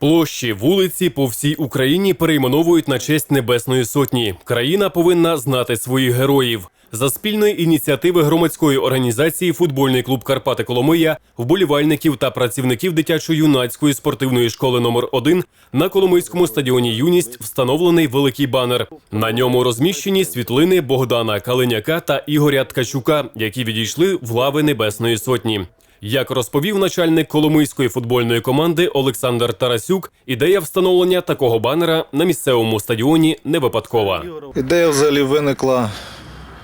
Площі, вулиці по всій Україні перейменовують на честь Небесної Сотні. Країна повинна знати своїх героїв. За спільної ініціативи громадської організації Футбольний клуб Карпати Коломия, вболівальників та працівників дитячо-юнацької спортивної школи номер 1 на Коломийському стадіоні Юність встановлений великий банер. На ньому розміщені світлини Богдана Калиняка та Ігоря Ткачука, які відійшли в лави Небесної Сотні. Як розповів начальник Коломийської футбольної команди Олександр Тарасюк, ідея встановлення такого банера на місцевому стадіоні не випадкова. Ідея взагалі виникла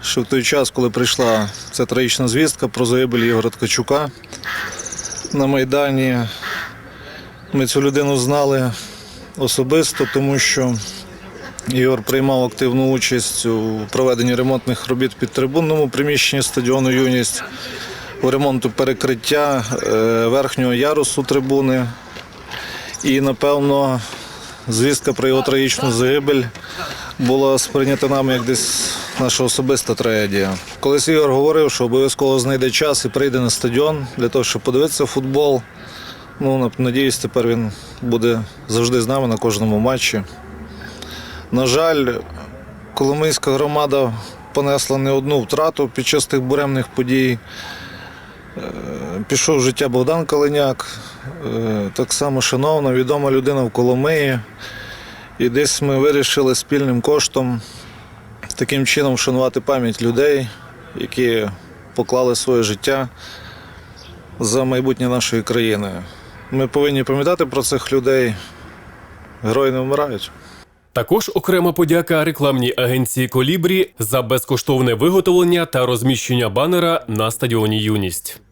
ще в той час, коли прийшла ця трагічна звістка про загибель Ігоря Ткачука на Майдані. Ми цю людину знали особисто, тому що Ігор приймав активну участь у проведенні ремонтних робіт під трибунному приміщенні стадіону Юність, ремонту перекриття е, верхнього ярусу трибуни. І, напевно, звістка про його трагічну загибель була сприйнята нами як десь наша особиста трагедія. Колись Ігор говорив, що обов'язково знайде час і прийде на стадіон для того, щоб подивитися футбол. Ну, надіюсь, тепер він буде завжди з нами на кожному матчі. На жаль, Коломийська громада понесла не одну втрату під час тих буремних подій. Е, Пішов життя Богдан Калиняк, е, так само шановна, відома людина в Коломиї. І десь ми вирішили спільним коштом таким чином вшанувати пам'ять людей, які поклали своє життя за майбутнє нашої країни. Ми повинні пам'ятати про цих людей. Герої не вмирають. Також окрема подяка рекламній агенції Колібрі за безкоштовне виготовлення та розміщення банера на стадіоні Юність.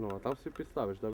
Ну, а там все підставиш, да?